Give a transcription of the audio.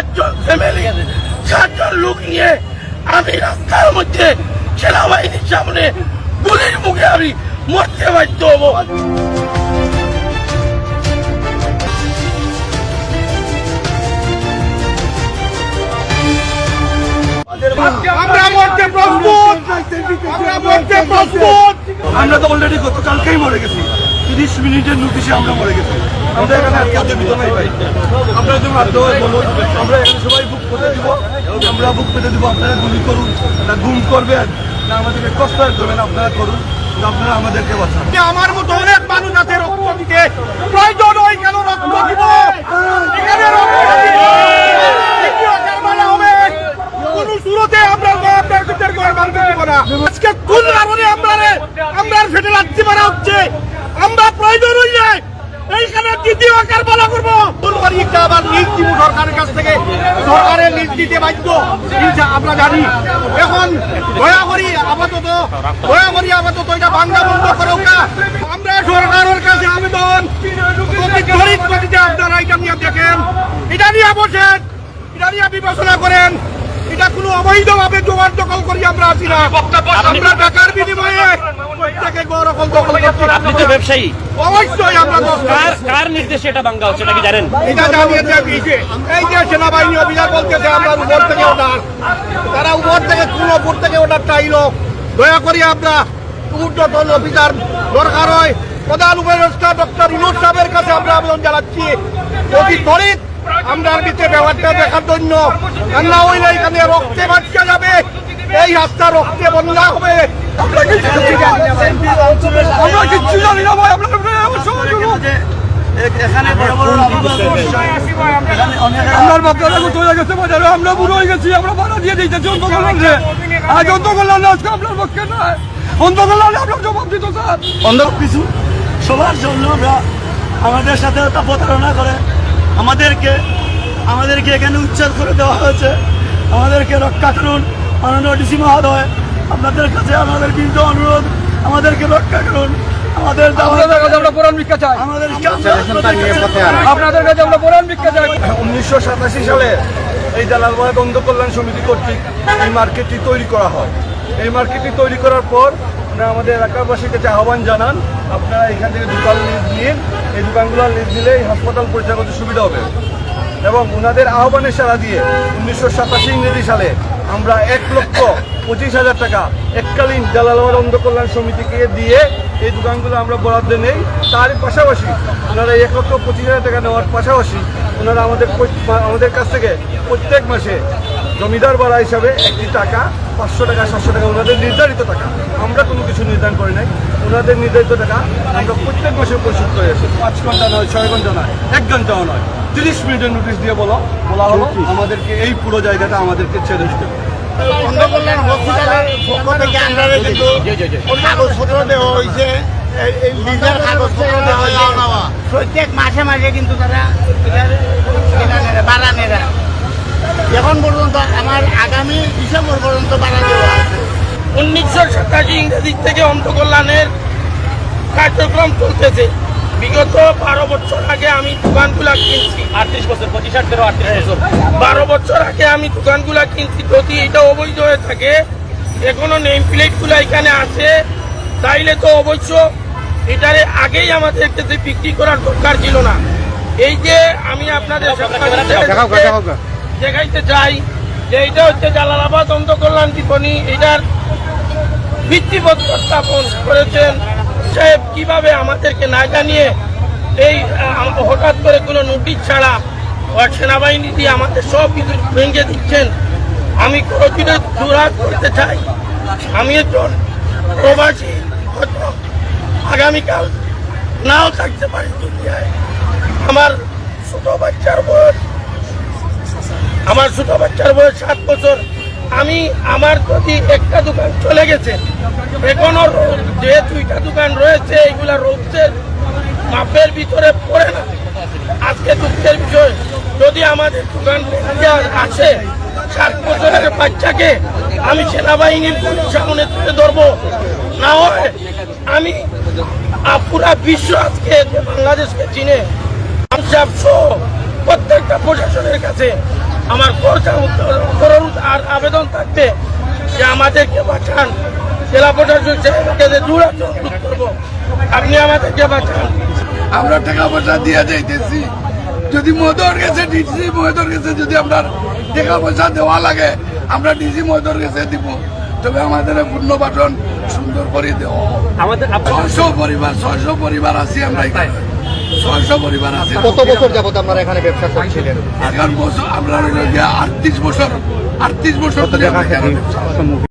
সাতজন ফ্যামিলি সাতজন লোক নিয়ে আমি রাস্তার মধ্যে সেনাবাহিনীর সামনে গুলির মুখে আমি মরতে বাধ্য হব। আমরা মরতে প্রস্তুত! আমরা মরতে প্রস্তুত! আমরা তো অলরেডি গতকালকেই মরে গেছি। তিরিশ মিনিটের নোটিশে আমরা মরে গেছি। আমরা এখানে আর কেউ জীবিত নাই ভাই। আমরা যদি বাধ্য হয়ে বলুন আমরা এখানে সবাই বুক করে দিব, আমরা বুক পেতে দিব, আপনারা গুলি করুন, না গুম করবেন, না আমাদেরকে কষ্ট করবেন, আপনারা করুন আপনারা আমাদেরকে বাঁচান। আমার মতো অনেক মানুষ আছে রক্ত দিতে, প্রয়োজন হয় কেন রক্ত দিব এখানে রক্ত দিব দ্বিতীয় কারবালা হবে কোন সুরতে আমরা আপনার ভিতর ঘর ভাঙতে দিব না আজকে কোন কারণে আমরা আমরা ফেটে লাগতে পারা হচ্ছে আমরা প্রয়োজন হইলে এইখানে দ্বিতীয় কারবালা করব ফুলবাড়ি একটা আবার সরকারের কাছ থেকে সরকারের লিস্ট দিতে বাধ্য। আমরা জানি। এখন দয়া করি আপাতত দয়া করি আপাতত এটা বাংলা বন্ধ করে আমরা সরকারের কাছে আবেদন। আপনারা এটা নিয়ে দেখেন। এটা নিয়ে বসেন। এটা নিয়ে বিবেচনা করেন। এটা কোনো অবৈধভাবে জোয়ার দখল করি আমরা আছি না। আমরা টাকার বিনিময়ে প্রত্যেকে গৌরকল দখল করছি। আপনি তো ব্যবসায়ী। অবশ্যই আমরা দখল কার কার নির্দেশে এটা ভাঙ্গা হচ্ছে নাকি জানেন? এটা জানিয়েছে এই যে সেনাবাহিনী অভিযান বলতেছে আমরা উপর থেকে তারা উপর থেকে কোন উপর থেকে চাইলো দয়া করি আমরা অফিসার দরকার হয়। প্রধান উপদেষ্টা ডক্টর ইনুর সাহেবের কাছে আমরা আবেদন জানাচ্ছি। অতি ত্বরিত আমরা ভিতরে ব্যাপারটা দেখার জন্য। আর না হইলে এখানে রক্তে বাচ্চা যাবে। এই রাস্তা রক্তে বন্যা হবে। আমরা বুড়ো হয়ে গেছি। আমরা দিয়ে দিতেছি অন্ত করলাম রে আজ অন্ত করলাম আজকে আপনার পক্ষে নয়। করলাম আপনার জবাব দিত, স্যার। অন্ধ কিছু? সবার জন্য আমরা আমাদের সাথে প্রতারণা করে। আমাদেরকে আমাদেরকে এখানে উচ্ছেদ করে দেওয়া হয়েছে। আমাদেরকে রক্ষা করুন মাননীয় ডিসি মহোদয়। আপনাদের কাছে আমাদের বিনীত অনুরোধ আমাদেরকে রক্ষা করুন। আমাদের আমরা পুরান ভিক্ষা চাই। আমাদের আপনাদের কাছে আমরা পুরান ভিক্ষা চাই। উনিশশো সাতাশি সালে এই কল্যাণ সমিতি কর্তৃক এই মার্কেটটি তৈরি করা হয়। এই মার্কেটটি তৈরি করার পর আমরা আমাদের এলাকাবাসীর কাছে আহ্বান জানান, আপনারা এখান থেকে দোকান লিজ নিন। এই দোকানগুলো লিজ দিলে এই হাসপাতাল পরিচালনা সুবিধা হবে। এবং ওনাদের আহ্বানের সারা দিয়ে উনিশশো সাতাশি ইংরেজি সালে আমরা এক লক্ষ পঁচিশ হাজার টাকা এককালীন জালালাবাদ অন্ধ কল্যাণ সমিতিকে দিয়ে এই দোকানগুলো আমরা বরাদ্দ নেই। তার পাশাপাশি ওনারা এক লক্ষ পঁচিশ হাজার টাকা নেওয়ার পাশাপাশি ওনারা আমাদের আমাদের কাছ থেকে প্রত্যেক মাসে জমিদার ভাড়া হিসাবে একটি টাকা পাঁচশো টাকা সাতশো টাকা ওনাদের নির্ধারিত টাকা। আমরা কোনো কিছু নির্ধারণ করি নাই। ওনাদের নির্ধারিত টাকা আমরা প্রত্যেক মাসে পরিশোধ করে আসি। পাঁচ ঘণ্টা নয় ছয় ঘণ্টা নয় এক ঘন্টাও নয়। তিরিশ মিনিটের নোটিশ দিয়ে বলো বলা হলো আমাদেরকে এই পুরো জায়গাটা আমাদেরকে ছেড়ে দিতে হবে। অন্ধকল্যাণ হসপিটালের পক্ষ থেকে আমরা কিন্তু কাগজপত্র দেওয়া হয়েছে। এই- এই লিজার কাগজপত্র দেওয়া প্রত্যেক মাসে মাসে কিন্তু তারা এটার কেনা নেরা বাড়া নেরা এখন পর্যন্ত আমার আগামী ডিসেম্বর পর্যন্ত বাড়া দেওয়া উনিশশো সাতাশি ইংরেজি থেকে অন্ত কল্যাণের কার্যক্রম চলতেছে। বিগত বারো বছর আগে আমি দোকানগুলা কিনছি। আটত্রিশ বছর পঁচিশ আট তেরো আটত্রিশ বছর। বারো বছর আগে আমি দোকানগুলা কিনছি যদি এটা অবৈধ হয়ে থাকে এখনও নেম প্লেটগুলো এখানে আছে তাইলে তো অবশ্য এটারে আগেই আমাদের যে বিক্রি করার দরকার ছিল না। এই যে আমি আপনাদের দেখাইতে চাই যে এটা হচ্ছে জালালাবাদ অন্ত কল্যাণ টিপনি এটার ভিত্তিপত্র স্থাপন করেছেন সাহেব। কীভাবে আমাদেরকে না জানিয়ে এই হঠাৎ করে কোনো নোটিশ ছাড়া সেনাবাহিনী দিয়ে আমাদের সব কিছু ভেঙে দিচ্ছেন, আমি কোনোদিনে দুরাত করতে চাই। আমি একজন প্রবাসী আগামীকাল নাও থাকতে পারি দুনিয়ায়। আমার ছোট বাচ্চার বয়স আমার ছোট বাচ্চার বয়স সাত বছর। আমি আমার যদি একটা দোকান চলে গেছে, এখনও যে দুইটা দোকান রয়েছে এইগুলা রোদের মাপের ভিতরে পড়ে না। আজকে দুঃখের বিষয়, যদি আমাদের দোকান আছে, সাত বছরের বাচ্চাকে আমি সেনাবাহিনীর সামনে তুলে ধরবো। না হয় আমি পুরা বিশ্ব আজকে বাংলাদেশকে চিনে প্রত্যেকটা প্রশাসনের কাছে আমার খরচ আর আবেদন থাকবে যে আমাদেরকে বাঁচান জেলা প্রশাসন করব, আপনি আমাদেরকে বাঁচান আমরা টাকা পয়সা দিয়ে যাইতেছি। যদি মদর গেছে, ডিসি মদর গেছে, যদি আপনার টাকা পয়সা দেওয়া লাগে, আমরা ডিসি মদর গেছে দিব। তবে আমাদের পুণ্যবাটন সুন্দর করে দেওয়া। আমাদের ছয়শো পরিবার ছয়শো পরিবার আছি আমরা এখানে। ছয়শো পরিবার আছে। কত বছর যাবত আপনারা এখানে ব্যবসা করছিলেন? এখন বছর আমরা আটত্রিশ বছর আটত্রিশ বছর ধরে